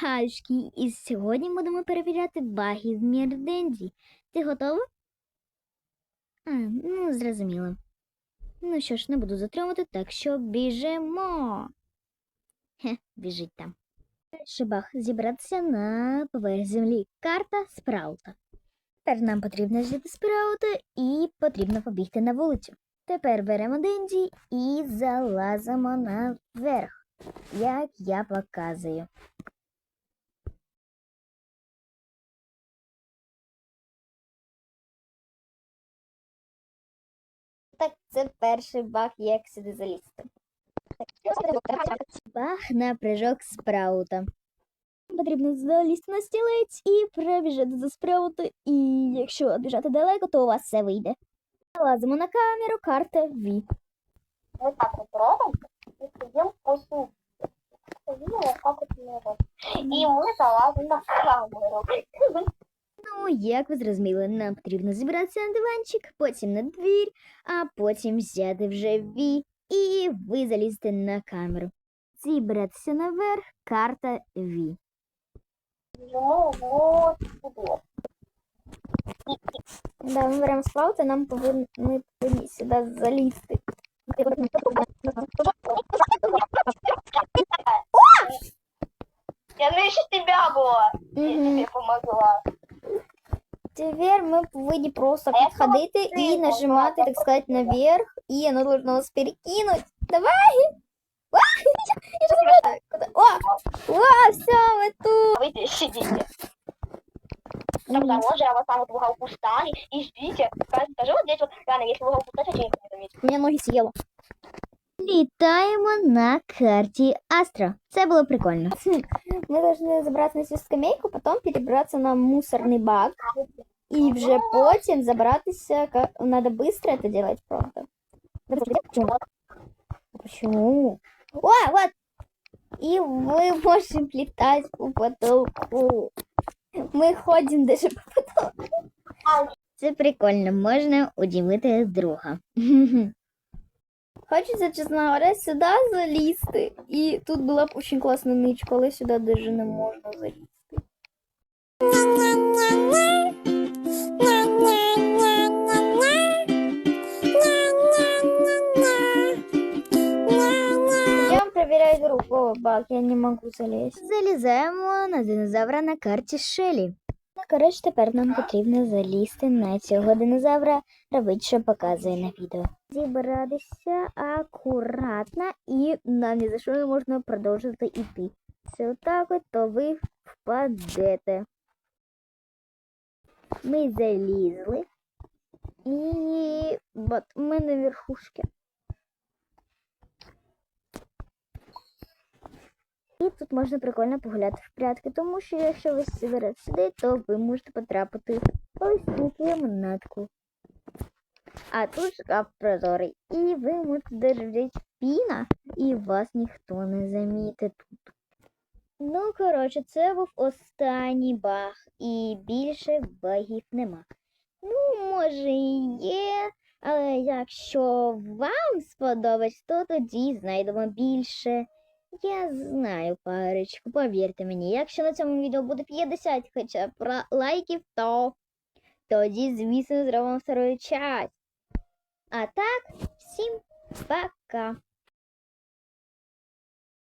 Хашки, і сьогодні будемо перевіряти баги в Мірдензі. Ти готова? А, ну, зрозуміло. Ну що ж, не буду затримувати, так що біжимо. Хе, біжить там. Перший баг зібратися на поверх землі. Карта спраута. Тепер нам потрібно взяти спраута і потрібно побігти на вулицю. Тепер беремо Денді і залазимо наверх, як я показую. Так, це перший баг, як сюди залізти. Баг на прыжок спраута. Потрібно залізти на стілець і пробіжати за спраута, і якщо біжати далеко, то у вас все вийде. Залазимо на камеру, карта V. Вот так вот робим и сидим после видела, как это мы робим. И мы залазим на камеру. Ну, як ви зрозуміли, нам потрібно зібратися на диванчик, потім на двір, а потім взяти вже V і ви залізете на камеру. Зібратися наверх, карта V. Ну вот сюда. Да, ми беремо спраута, нам повинні, ми повинні сюди залізти. Я меньше тебя была. Я тебе помогла. Тепер ми повинні просто А я підходити і сильно, нажимати, да, так сказати, наверх, і воно должно нас перекинуть. Давай! А, я же забыла. Куда? О! О, все, ми тут! Вы здесь сидите. Там заложи, а вот там вот в уголку встали и ждите. Скажи вот здесь вот, реально, если в уголку встать, вообще никто не заметит. Мене ноги съело. Літаємо на карті Астро. Це було прикольно. Ми повинні забратися на цю скамейку, потім перебратися на мусорний бак. І вже потім забратися. ка- Надо быстро это делать, правда. Почему? Почему? О, вот! И мы можем летать по потолку. Мы ходим даже по потолку. Це прикольно, можна удивити друга. Хочеться, чесно говоря, сюди залізти. І тут була б очень класна ничка, але сюди даже не можна залізти. Я проверяю друг. О, баг, я не можу залізти. Залізаємо на динозавра на карті Шелі. Коротше, тепер нам потрібно залізти на цього динозавра, робити, що показує на відео. Зібратися акуратно і нам ні за що не можна продовжувати йти. Це отак от, то ви впадете. Ми залізли. І от ми на верхушці. І тут можна прикольно погуляти в прятки, тому що якщо ви зберете сюди, то ви можете потрапити ось цю кімнатку. А тут шкаф прозорий. І ви можете взяти піна, і вас ніхто не замітить тут. Ну, коротше, це був останній баг, і більше багів нема. Ну, може і є, але якщо вам сподобається, то тоді знайдемо більше. Я знаю парочку, повірте мені. Якщо на цьому відео буде 50 хоча б лайків, то тоді, звісно, зробимо вторую часть. А так, всім пока!